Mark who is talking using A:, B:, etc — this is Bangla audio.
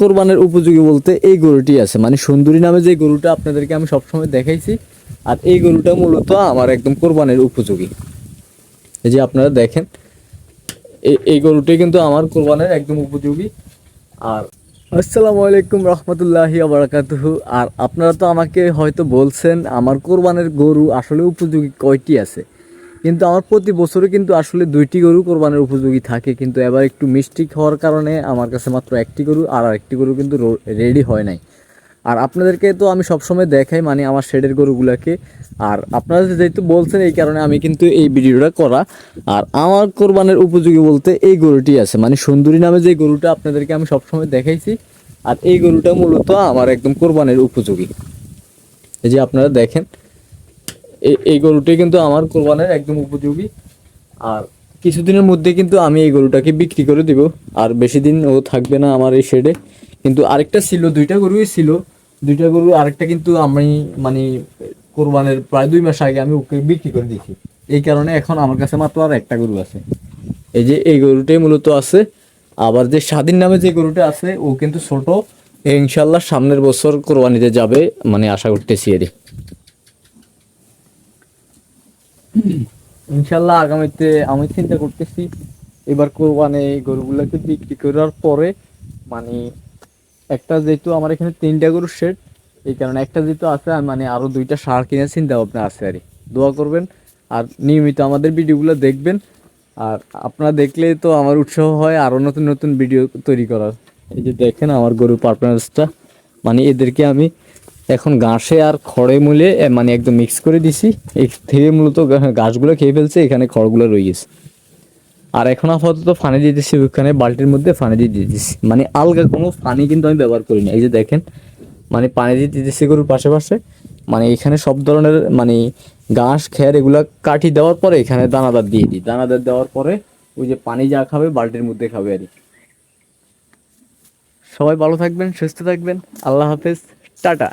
A: কোরবানের উপযোগী বলতে এই গরুটি আছে। মানে সুন্দরী নামে যে গরুটা আপনাদেরকে আমি সবসময় দেখাইছি, আর এই গরুটা মূলত আমার একদম কোরবানের উপযোগী। এই যে আপনারা দেখেন এই গরুটাই কিন্তু আমার কোরবানের একদম উপযোগী। আর আসসালামু আলাইকুম রহমতুল্লাহি আবরাকাতুহু আর আপনারা তো আমাকে হয়তো বলছেন, আমার কোরবানের গরু আসলে উপযোগী কয়টি আছে? কিন্তু আমার প্রতি বছরে কিন্তু আসলে দুইটি গরু কোরবানের উপযোগী থাকে, কিন্তু এবার একটু মিষ্টি হওয়ার কারণে আমার কাছে মাত্র একটি গরু আর আরেকটি গরু কিন্তু রেডি হয় নাই। আর আপনাদেরকে তো আমি সবসময় দেখাই মানে আমার শেডের গরুগুলাকে। আর আপনারা যেহেতু বলছেন এই কারণে আমি কিন্তু এই ভিডিওটা করা। আর আমার কোরবানের উপযোগী বলতে এই গরুটি আছে মানে সুন্দরী নামে যে গরুটা আপনাদেরকে আমি সবসময় দেখাইছি। আর এই গরুটা মূলত আমার একদম কোরবানের উপযোগী। এই যে আপনারা দেখেন এই গরুটাই কিন্তু আমার কোরবানের একদম উপযোগী। আর কিছুদিনের মধ্যে কিন্তু আমি এই গরুটাকে বিক্রি করে দিব। আর বেশি দিন ও থাকবে না আমার এই শেডে কিন্তু আরেকটা ছিল, দুইটা গরুই ছিল। দুইটা গরু আরেকটা কিন্তু আমি মানে কোরবানের প্রায় দুই মাস আগে আমি ওকে বিক্রি করে দিয়েছি। এই কারণে এখন আমার কাছে মাত্র আর একটা গরু আছে। এই যে এই গরুটাই মূলত আছে, আবার যে স্বাধীন নামে যে গরুটা আছে, ও কিন্তু ছোট। ইনশাল্লাহ সামনের বছর কোরবানিতে যাবে মানে আশা করতেছি এরই। ইনশাল্লাহ আগামীতে আমি চিন্তা করতেছি, এবার কোরবানি গরুগুলোকে বিক্রি করার পরে মানে একটা যেহেতু আমার এখানে তিনটা গরুর শেড এই কারণে একটা যেহেতু আছে মানে আরও দুইটা সার কিনে চিন্তা ভাবনা আছে আর। দোয়া করবেন, আর নিয়মিত আমাদের ভিডিওগুলো দেখবেন, আর আপনারা দেখলে তো আমার উৎসাহ হয় আরও নতুন নতুন ভিডিও তৈরি করার এই যে দেখেন আমার গরুর পারফরমেন্সটা মানে এদেরকে আমি এখন ঘাসে আর খড়ে মূলে মানে একদম মিক্স করে দিছি। এই থেকে মূলত ঘাসগুলো খেয়ে ফেলছে, এখানে খড়গুলো রয়ে গেছে। আর এখন আপাতত ফানি দিয়ে দিচ্ছি ওখানে বালতির মধ্যে ফানি দিয়ে দিয়ে দিচ্ছি। মানে আলগা কোনো পানি কিন্তু আমি ব্যবহার করি না। এই যে দেখেন মানে পানি দিয়ে দিতেছি গরুর পাশে পাশে। মানে এখানে সব ধরনের মানে ঘাস, খের এগুলা কাটি দেওয়ার পরে এখানে দানাদার দিয়ে দিই। দানাদার দেওয়ার পরে ওই যে পানি যা খাবে বালতির মধ্যে খাবে আর। সবাই ভালো থাকবেন, সুস্থ থাকবেন। আল্লাহ হাফেজ। টাটা।